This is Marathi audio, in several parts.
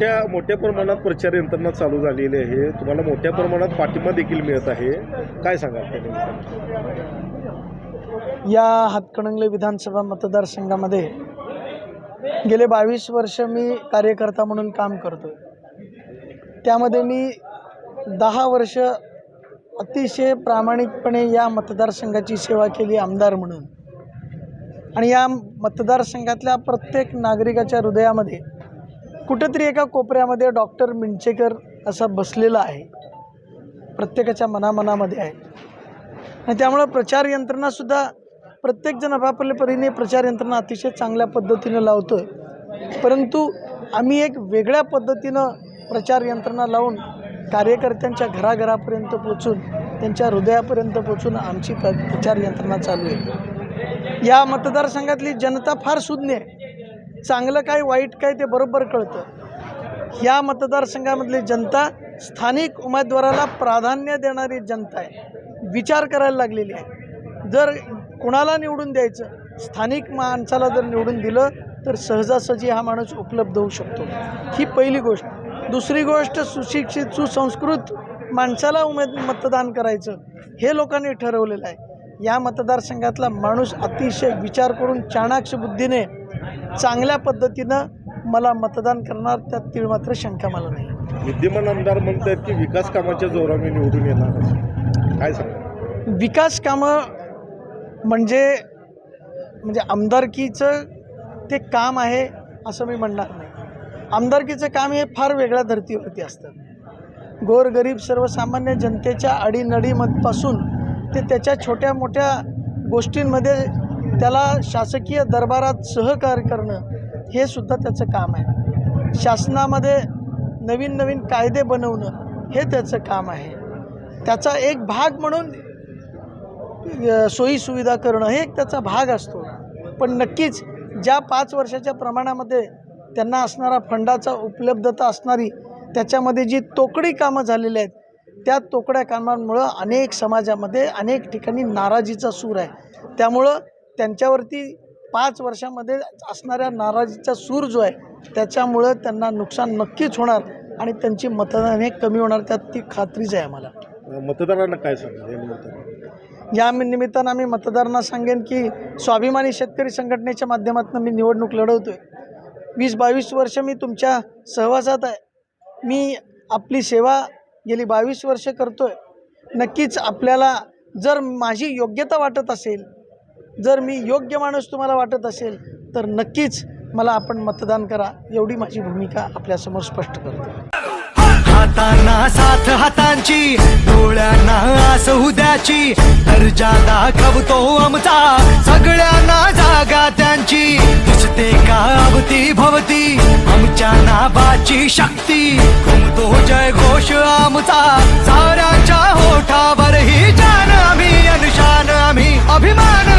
मोठ्या मोठ्या प्रमाणात प्रचार यंत्रणा चालू झालेली आहे. तुम्हाला मोठ्या प्रमाणात पाठिंबा देखील मिळत आहे. काय सांगाल या हातकणंगले विधानसभा मतदारसंघामध्ये गेले बावीस वर्ष मी कार्यकर्ता म्हणून काम करतो त्यामध्ये मी दहा वर्ष अतिशय प्रामाणिकपणे या मतदारसंघाची सेवा केली आमदार म्हणून. आणि या मतदारसंघातल्या प्रत्येक नागरिकाच्या हृदयामध्ये कुठेतरी एका कोपऱ्यामध्ये डॉक्टर मिंचेकर असा बसलेला आहे. प्रत्येकाच्या मनामनामध्ये आहे. आणि त्यामुळं प्रचार यंत्रणासुद्धा प्रत्येकजण आपापल्या परीने प्रचार यंत्रणा अतिशय चांगल्या पद्धतीनं लावतो आहे परंतु आम्ही एक वेगळ्या पद्धतीनं प्रचार यंत्रणा लावून कार्यकर्त्यांच्या घराघरापर्यंत पोचून त्यांच्या हृदयापर्यंत पोचून आमची प्रचार यंत्रणा चालू आहे. या मतदारसंघातली जनता फार सुज्ञ आहे. चांगलं काय वाईट काय ते बरोबर कळतं. या मतदारसंघामधली जनता स्थानिक उमेदवाराला प्राधान्य देणारी जनता आहे. विचार करायला लागलेली आहे. जर कुणाला निवडून द्यायचं स्थानिक माणसाला जर निवडून दिलं तर सहजासहजी हा माणूस उपलब्ध होऊ शकतो. ही पहिली गोष्ट. दुसरी गोष्ट सुशिक्षित सुसंस्कृत माणसाला उमेद मतदान करायचं हे लोकांनी ठरवलेलं आहे. या मतदारसंघातला माणूस अतिशय विचार करून चाणाक्ष बुद्धीने चांगल्या पद्धतीनं मला मतदान करणार त्यात तीळ मात्र शंका मला नाही. विद्यमान आमदार म्हणतात की विकास कामाच्या जोराने निवडून येणार काय सांगाल? विकास कामं म्हणजे म्हणजे आमदारकीचं ते काम आहे असं मी म्हणणार नाही. आमदारकीचं काम हे फार वेगळ्या धर्तीवरती असतं. गोरगरीब सर्वसामान्य जनतेच्या अडीनडीमधपासून ते त्याच्या छोट्या मोठ्या गोष्टींमध्ये त्याला शासकीय दरबारात सहकार्य करणं हे सुद्धा त्याचं काम आहे. शासनामध्ये नवीन नवीन कायदे बनवणं हे त्याचं काम आहे. त्याचा एक भाग म्हणून सोयीसुविधा करणं हे एक त्याचा भाग असतो. पण नक्कीच ज्या पाच वर्षाच्या प्रमाणामध्ये त्यांना असणारा फंडाचा उपलब्धता असणारी त्याच्यामध्ये जी तोकडी कामं झालेली आहेत त्या तोकड्या कामांमुळं अनेक समाजामध्ये अनेक ठिकाणी नाराजीचा सूर आहे. त्यामुळं त्यांच्यावरती पाच वर्षामध्ये असणाऱ्या नाराजीचा सूर जो आहे त्याच्यामुळं त्यांना नुकसान नक्कीच होणार आणि त्यांची मतदान हे कमी होणार त्यात ती खात्रीच आहे आम्हाला. मतदारांना काय सांगाल या निमित्तानं? या निमित्तानं आम्ही मतदारांना सांगेन की स्वाभिमानी शेतकरी संघटनेच्या माध्यमातून मी निवडणूक लढवतो आहे वीस बावीस वर्ष मी तुमच्या सहवासात आहे. मी आपली सेवा गेली बावीस वर्ष करतो आहे नक्कीच आपल्याला जर माझी योग्यता वाटत असेल जर मी योग्य माणूस तुम्हाला वाटत असेल तर नक्कीच मला आपण मतदान करा एवढी माझी भूमिका आपल्यासमोर स्पष्ट करतो. हातांना साथ हातांची डोळ्यांना आस उद्याची दर्जा दाखवतो आमचा सगळ्यांना जागा त्यांची. दिसते का अवती भवती आमच्या नावाची शक्ती? घुमतो जय घोष आमचा साऱ्यांच्या होठावर ही जान आम्ही अनुशान आम्ही अभिमान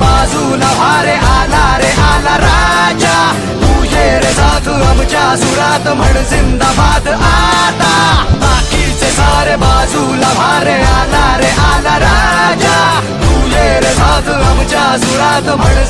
बाजूला भारे आला रे आला राजा। तुझे रे साधु आमच्या सुरात म्हण जिंदाबाद आता। बाकीचे सारे बाजूला भारे आला रे आला राजा। तुझे रे साधू आमच्या सुरात म्हण